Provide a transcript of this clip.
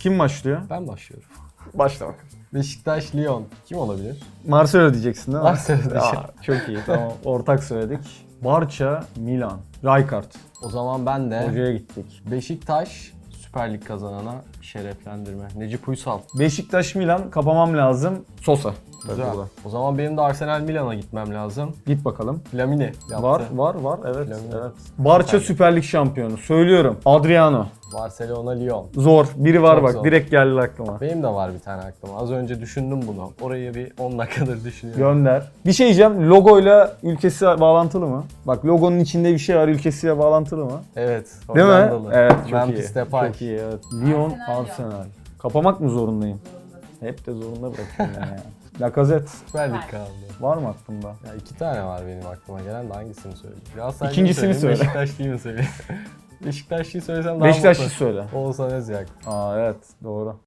Kim başlıyor? Ben başlıyorum. Başla bak. Beşiktaş Lyon. Kim olabilir? Marcelo diyeceksin değil mi? Marcelo diyeceğim. Aa, çok iyi tamam. Ortak söyledik. Barça, Milan. Rijkaard. O zaman ben de Hocaya gittik. Beşiktaş Süper Lig kazanana şereflendirme. Necip Uysal. Beşiktaş, Milan kapamam lazım. Sosa. Güzel. burada. O zaman benim de Arsenal Milan'a gitmem lazım. Git bakalım. Flamini yaptı. Var, var, var. Evet, Flamingo. evet. Barça Süper Lig şampiyonu. Söylüyorum. Adriano. Barcelona Lyon. Zor. Biri var Çok bak. zor. Direkt geldi aklıma. Benim de var bir tane aklıma. Az önce düşündüm bunu. Orayı bir 10 dakikadır düşünüyorum. Gönder. Bir şey diyeceğim. Logoyla ülkesi bağlantılı mı? Bak logonun içinde bir şey var. Ülkesiyle bağlantılı mı? Evet. Değil mi? Hollandalı. Evet, çok Memphis iyi. Depay. Çok iyi, evet. Lyon, Arsenal, Arsenal. Kapamak mı zorundayım? Hep de zorunda bırakıyorum ben ya. Lacazette. Lig kaldı. Var mı aklında? Ya iki tane var benim aklıma gelen de hangisini söyleyeyim? Galatasaray'ı İkincisini söyleyeyim, söyle. Beşiktaşlı'yı mı söyleyeyim? Beşiktaşlı'yı söylesem daha Beşiktaş'ı mutlu. söyle. Oğuzhan Özyak. Aa evet doğru.